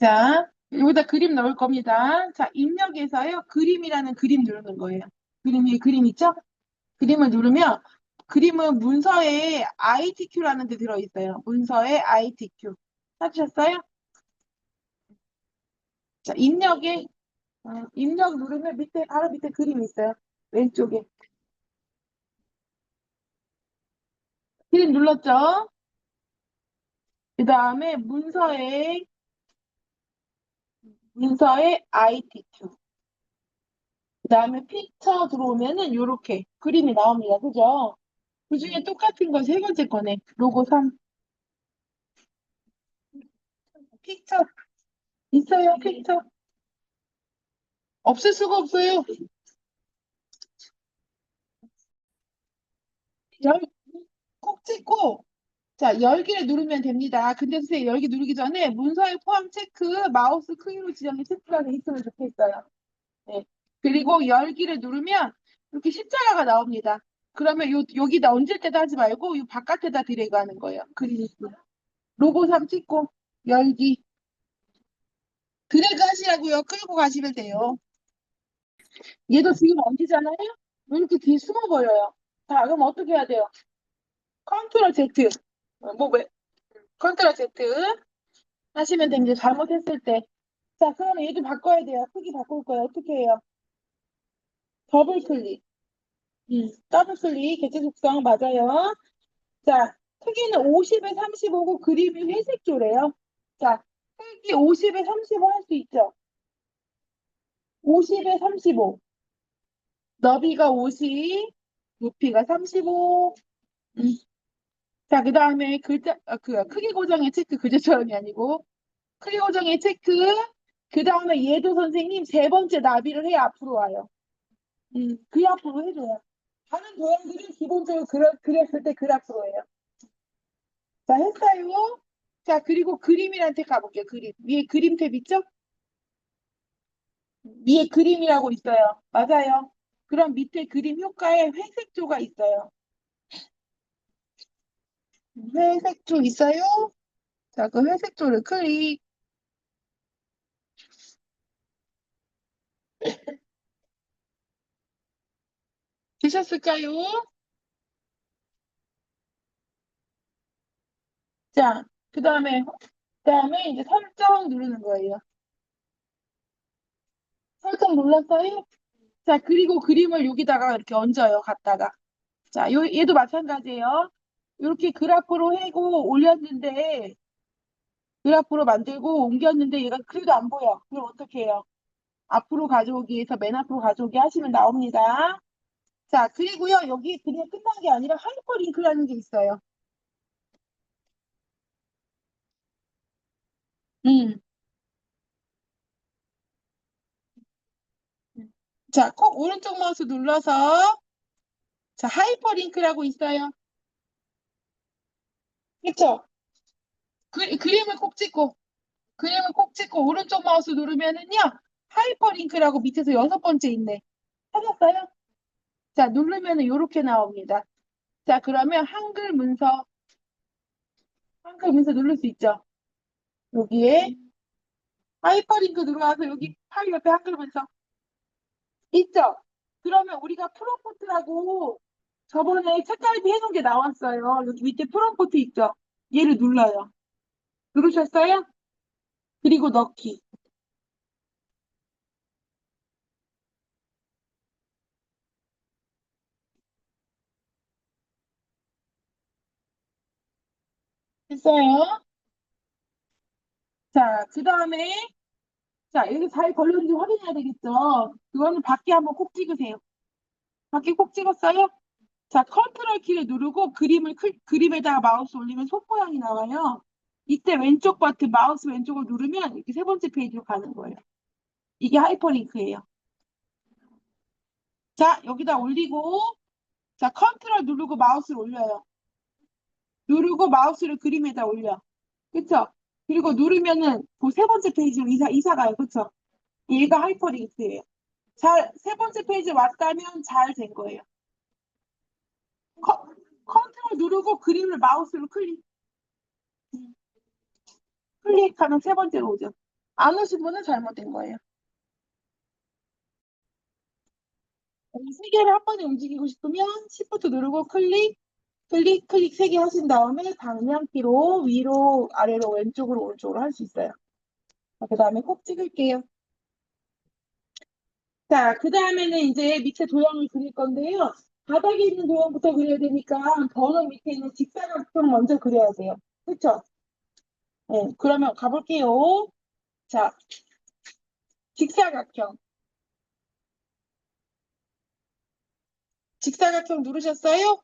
자, 여기다 그림 넣을 겁니다. 자, 입력에서요, 그림이라는 그림 누르는 거예요. 그림 위에 그림 있죠? 그림을 누르면, 그림은 문서에 ITQ라는 데 들어있어요. 문서에 ITQ. 찾으셨어요? 자, 입력에, 어, 입력 누르면 밑에, 바로 밑에 그림이 있어요. 왼쪽에. 그림 눌렀죠? 그 다음에 문서에, 문서에 ITQ. 그 다음에 픽처 들어오면은 요렇게 그림이 나옵니다. 그죠? 그 중에 똑같은 거 세 번째 거네. 로고 3. 픽처. 있어요, 픽처. 없을 수가 없어요. 열, 콕 찍고, 자, 열기를 누르면 됩니다. 근데 선생님, 열기 누르기 전에 문서에 포함 체크, 마우스 크기로 지정해 체크가 돼 있으면 좋겠어요. 네. 그리고 열기를 누르면 이렇게 십자가가 나옵니다. 그러면 요, 여기다 얹을 때도 하지 말고 요 바깥에다 드래그 하는 거예요. 그림 있고. 로고 3 찍고, 열기. 드래그 하시라고요. 끌고 가시면 돼요. 얘도 지금 얹히잖아요? 왜 이렇게 뒤에 숨어 버려요? 자, 그럼 어떻게 해야 돼요? 컨트롤 Z. 어, 뭐, 왜? 컨트롤 Z 하시면 됩니다. 잘못했을 때. 자, 그러면 얘도 바꿔야 돼요. 크기 바꿀 거예요. 어떻게 해요? 더블 클릭. 음, 더블 클릭. 개체 속성 맞아요. 자, 크기는 50에 35고 그림이 회색 조래요. 자, 크기 50에 35 할 수 있죠? 50에 35. 너비가 50, 높이가 35. 음. 자, 그 다음에 글자, 아, 그, 크기 고정의 체크, 글자처럼이 아니고, 크기 고정의 체크, 그 다음에 얘도 선생님 세 번째 나비를 해 앞으로 와요. 음, 그 앞으로 해줘요. 다른 도형들은 기본적으로 그려, 그렸을 때 그 앞으로 해요. 자, 했어요. 자, 그리고 그림이란 탭 가볼게요. 그림. 위에 그림 탭 있죠? 위에 그림이라고 있어요. 맞아요. 그럼 밑에 그림 효과에 회색조가 있어요. 회색조 있어요? 자, 그 회색조를 클릭. 되셨을까요? 자, 그 다음에, 그 다음에 이제 설정 누르는 거예요. 설정 눌렀어요? 자, 그리고 그림을 여기다가 이렇게 얹어요, 갖다가. 자, 요, 얘도 마찬가지예요. 이렇게 그래프로 해고 올렸는데, 그래프로 만들고 옮겼는데 얘가 그래도 안 보여. 그럼 어떻게 해요? 앞으로 가져오기에서 맨 앞으로 가져오기 하시면 나옵니다. 자, 그리고요, 여기 그냥 끝난 게 아니라 하이퍼링크라는 게 있어요. 음. 자, 콕 오른쪽 마우스 눌러서, 자, 하이퍼링크라고 있어요. 그쵸? 그, 그림을 콕 찍고, 그림을 콕 찍고, 오른쪽 마우스 누르면은요, 하이퍼링크라고 밑에서 여섯 번째 있네. 찾았어요? 자, 누르면은 이렇게 나옵니다. 자, 그러면 한글 문서, 한글 문서 누를 수 있죠? 여기에 하이퍼링크 들어와서 여기 팔 옆에 한글 문서 있죠? 그러면 우리가 프롬프트라고 저번에 책갈피 해놓은 게 나왔어요. 여기 밑에 프롬프트 있죠? 얘를 눌러요. 누르셨어요? 그리고 넣기. 됐어요? 자, 그 다음에, 자, 여기 잘 걸렸는지 확인해야 되겠죠? 그거는 밖에 한번 콕 찍으세요. 밖에 콕 찍었어요? 자, 컨트롤 키를 누르고 그림을, 클, 그림에다가 마우스 올리면 손 모양이 나와요. 이때 왼쪽 버튼 마우스 왼쪽을 누르면 이렇게 세 번째 페이지로 가는 거예요. 이게 하이퍼링크예요. 자, 여기다 올리고, 자, 컨트롤 누르고 마우스를 올려요. 누르고 마우스를 그림에다 올려. 그쵸? 그리고 누르면은 그 세 번째 페이지로 이사, 이사 가요. 그쵸? 얘가 하이퍼링크예요. 잘, 세 번째 페이지 왔다면 잘 된 거예요. 컨, 컨트롤 누르고 그림을 마우스로 클릭. 클릭하면 세 번째로 오죠. 안 오신 분은 잘못된 거예요. 이세 개를 한 번에 움직이고 싶으면 Shift 누르고 클릭, 클릭, 클릭 세 개 하신 다음에 방향키로 위로, 아래로, 왼쪽으로, 오른쪽으로 할 수 있어요. 그 다음에 꼭 찍을게요. 자, 그 다음에는 이제 밑에 도형을 그릴 건데요. 바닥에 있는 도형부터 그려야 되니까 번호 밑에 있는 직사각형 먼저 그려야 돼요. 그쵸? 네, 그러면 가볼게요. 자, 직사각형. 직사각형 누르셨어요?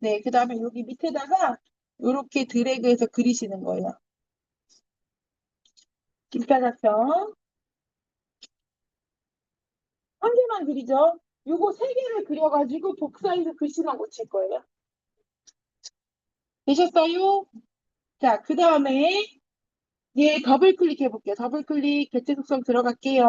네, 그 다음에 여기 밑에다가 이렇게 드래그해서 그리시는 거예요. 직사각형. 한 개만 그리죠. 요거 세 개를 그려가지고 복사해서 글씨만 고칠 거예요. 되셨어요? 자, 그 다음에 얘 더블 클릭해 볼게요. 더블 클릭 개체 속성 들어갈게요.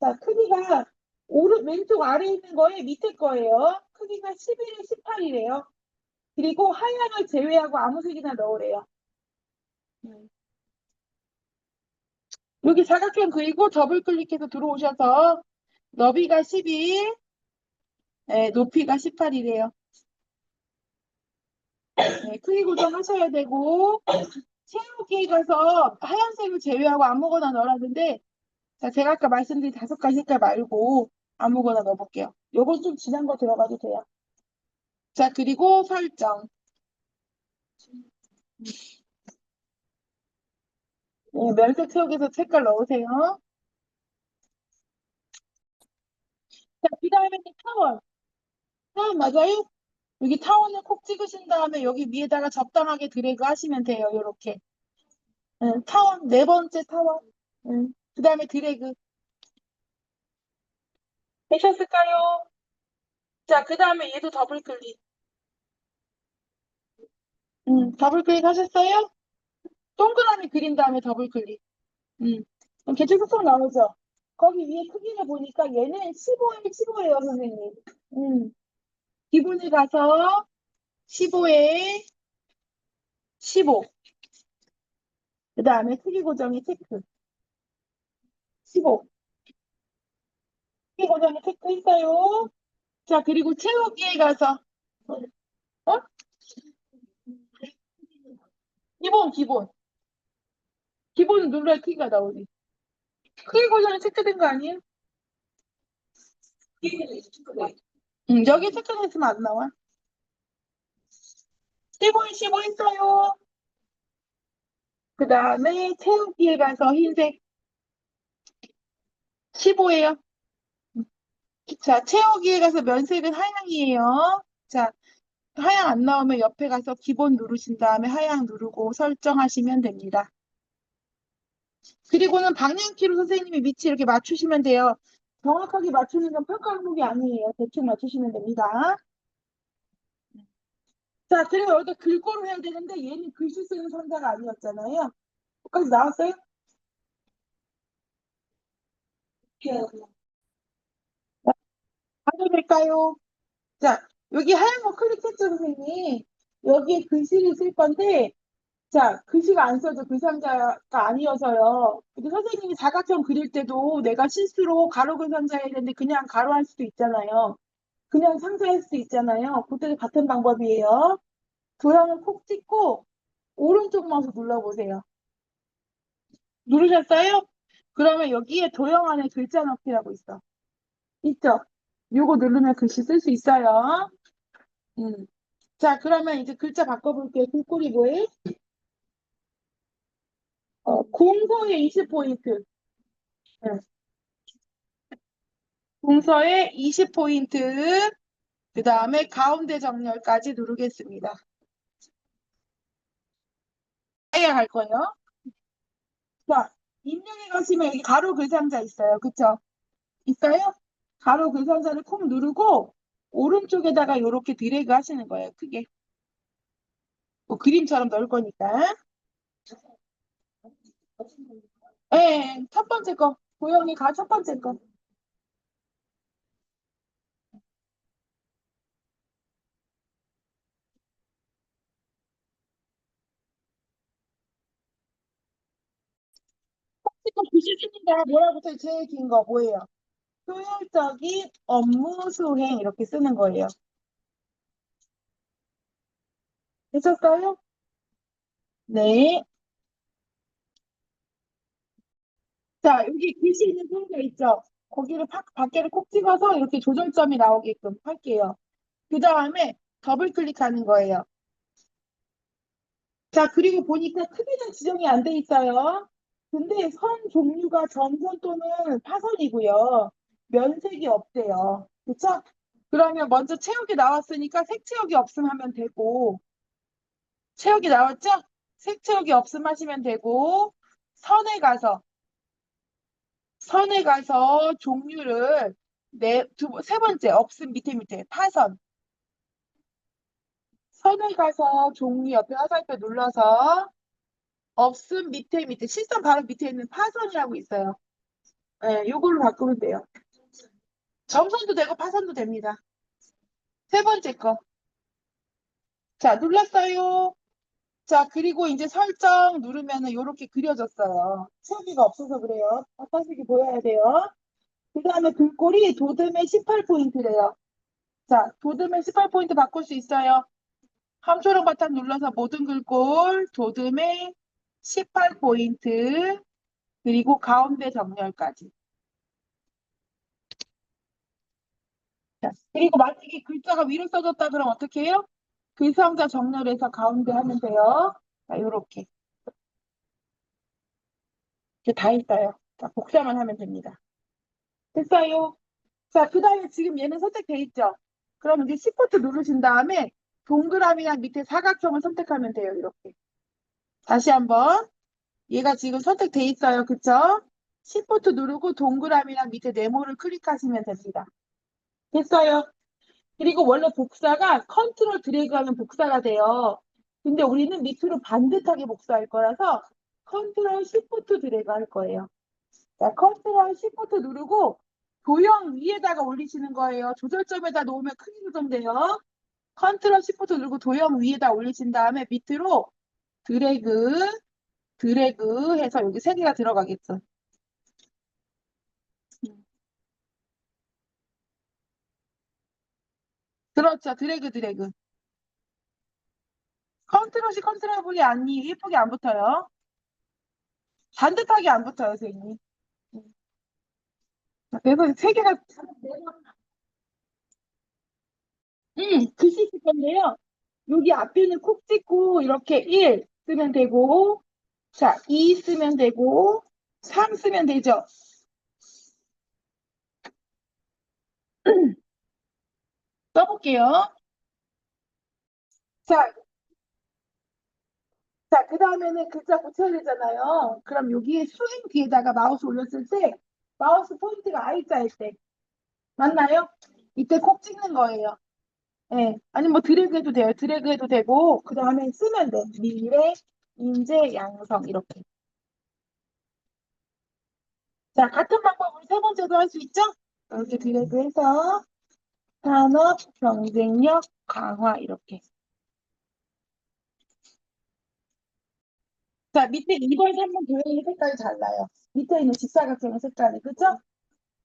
자, 크기가 오른 왼쪽 아래에 있는 거에 밑에 거예요. 크기가 11에 18이래요. 그리고 하얀을 제외하고 아무 색이나 넣으래요. 음. 여기 사각형 그리고 더블 클릭해서 들어오셔서 너비가 12, 네, 높이가 18이래요. 네, 크기 고정하셔야 되고 채우기에 가서 하얀색을 제외하고 아무거나 넣으라는데 자, 제가 아까 말씀드린 다섯 가지 색깔 말고 아무거나 넣어볼게요. 요건 좀 진한 거 들어가도 돼요. 자, 그리고 설정. 네, 면색 채우기에서 색깔 넣으세요. 자, 그 다음에는 타원. 타원 맞아요? 여기 타원을 콕 찍으신 다음에 여기 위에다가 적당하게 드래그 하시면 돼요. 요렇게. 응, 타원, 네 번째 타원. 응, 그 다음에 드래그. 되셨을까요? 자, 그 다음에 얘도 더블 클릭. 응, 더블 클릭 하셨어요? 동그라미 그린 다음에 더블 클릭. 응, 그럼 개체 속성 나오죠? 거기 위에 크기를 보니까 얘는 15에 15예요, 선생님. 응. 기본에 가서 15에 15. 그 다음에 크기 고정이 체크. 15. 크기 고정이 체크 했어요. 자, 그리고 채우기에 가서, 어? 기본, 기본. 기본 눌러야 크기가 나오지. 크기 고정이 체크된 거 아니에요? 응, 여기 체크됐으면 안 나와. 15에 15 했어요. 그 다음에 채우기에 가서 흰색 15예요. 자, 채우기에 가서 면색은 하양이에요. 자, 하양 안 나오면 옆에 가서 기본 누르신 다음에 하양 누르고 설정하시면 됩니다. 그리고는 방향키로 선생님이 위치 이렇게 맞추시면 돼요. 정확하게 맞추는 건 평가 항목이 아니에요. 대충 맞추시면 됩니다. 자, 그리고 여기다 글꼴을 해야 되는데 얘는 글씨 쓰는 상자가 아니었잖아요. 여기까지 나왔어요? 가도 될까요? 자, 여기 하얀 거 클릭했죠, 선생님? 여기에 글씨를 쓸 건데, 자, 글씨가 안 써져 그 상자가 아니어서요. 근데 선생님이 사각형 그릴 때도 내가 실수로 가로 그 상자 해야 되는데 그냥 가로 할 수도 있잖아요. 그냥 상자 할 수도 있잖아요. 그때도 같은 방법이에요. 도형을 콕 찍고 오른쪽 마우스 눌러보세요. 누르셨어요? 그러면 여기에 도형 안에 글자 넣기라고 있어. 있죠? 요거 누르면 글씨 쓸 수 있어요. 음. 자, 그러면 이제 글자 바꿔볼게요. 글꼴이 뭐예요? 어, 공서에 20포인트. 네. 공서에 20포인트. 그 다음에 가운데 정렬까지 누르겠습니다. 해야 할 거예요. 자, 입력에 가시면 여기 가로 글상자 있어요. 그쵸? 있어요? 가로 글상자를 콕 누르고 오른쪽에다가 이렇게 드래그 하시는 거예요. 크게. 뭐 그림처럼 넣을 거니까. 네, 첫 번째 거. 고영이 가 첫 번째 거. 보시겠습니다. 뭐라고 써요? 제일 긴 거 뭐예요? 효율적인 업무 수행 이렇게 쓰는 거예요. 되셨어요? 네. 자, 여기 글씨 있는 상자 있죠? 거기를 바, 밖에를 콕 찍어서 이렇게 조절점이 나오게끔 할게요. 그 다음에 더블 클릭하는 거예요. 자, 그리고 보니까 크기는 지정이 안 돼 있어요. 근데 선 종류가 점선 또는 파선이고요. 면색이 없대요. 그쵸? 그러면 먼저 채우기 나왔으니까 색 채우기 없음 하면 되고, 채우기 나왔죠? 색 채우기 없음 하시면 되고, 선에 가서, 선에 가서 종류를 네, 두, 번- 세 번째, 없음 밑에 밑에, 파선. 선에 가서 종류 옆에 화살표 눌러서 없음 밑에 밑에 실선 바로 밑에 있는 파선이라고 있어요. 네, 요걸로 바꾸면 돼요. 점선도 되고 파선도 됩니다. 세 번째 거. 자, 눌렀어요. 자, 그리고 이제 설정 누르면은 요렇게 그려졌어요. 채우기가 없어서 그래요. 화살색이 보여야 돼요. 그 다음에 글꼴이 도듬의 18포인트래요. 자, 도듬의 18포인트 바꿀 수 있어요. 함초록 버튼 눌러서 모든 글꼴 도듬의 18포인트 그리고 가운데 정렬까지. 자, 그리고 만약에 글자가 위로 써졌다 그럼 어떻게 해요? 글상자 정렬해서 가운데 하면 돼요. 자, 요렇게. 이제 다 했어요. 자, 복사만 하면 됩니다. 됐어요. 자, 그 다음에 지금 얘는 선택돼 있죠? 그럼 이제 Shift 누르신 다음에 동그라미랑 밑에 사각형을 선택하면 돼요. 이렇게. 다시 한번. 얘가 지금 선택돼 있어요. 그쵸? Shift 누르고 동그라미랑 밑에 네모를 클릭하시면 됩니다. 됐어요. 그리고 원래 복사가 컨트롤 드래그 하면 복사가 돼요. 근데 우리는 밑으로 반듯하게 복사할 거라서 컨트롤 시프트 드래그 할 거예요. 자, 컨트롤 시프트 누르고 도형 위에다가 올리시는 거예요. 조절점에다 놓으면 크기 조정돼요. 컨트롤 시프트 누르고 도형 위에다 올리신 다음에 밑으로 드래그, 드래그 해서 여기 세 개가 들어가겠죠. 그렇죠. 드래그, 드래그. 컨트롤이 컨트롤이 아니 예쁘게 안 붙어요. 반듯하게 안 붙어요, 선생님. 음. 그래서 세 개가 음, 글씨 쓸 건데요. 여기 앞에는 콕 찍고 이렇게 1 쓰면 되고 자, 2 쓰면 되고 3 쓰면 되죠. 써볼게요. 자, 자, 그 다음에는 글자 붙여야 되잖아요. 그럼 여기에 수행 뒤에다가 마우스 올렸을 때 마우스 포인트가 I자일 때 맞나요? 이때 콕 찍는 거예요. 예. 아니 뭐 드래그 해도 돼요. 드래그 해도 되고 그 다음에 쓰면 돼. 미래, 인재, 양성 이렇게. 자, 같은 방법으로 세 번째도 할 수 있죠? 이렇게 드래그해서 산업 경쟁력 강화 이렇게. 자, 밑에 2번, 3번 도형의 색깔이 달라요. 밑에 있는 직사각형의 색깔이, 그죠?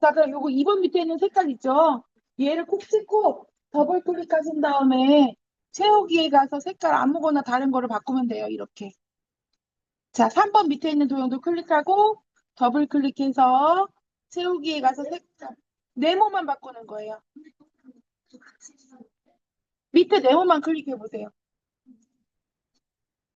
자, 그럼 요거 2번 밑에 있는 색깔 있죠? 얘를 콕 찍고 더블 클릭하신 다음에 채우기에 가서 색깔 아무거나 다른 거를 바꾸면 돼요. 이렇게. 자, 3번 밑에 있는 도형도 클릭하고 더블 클릭해서 채우기에 가서 색깔 네모만 바꾸는 거예요. 밑에 네모만 클릭해 보세요.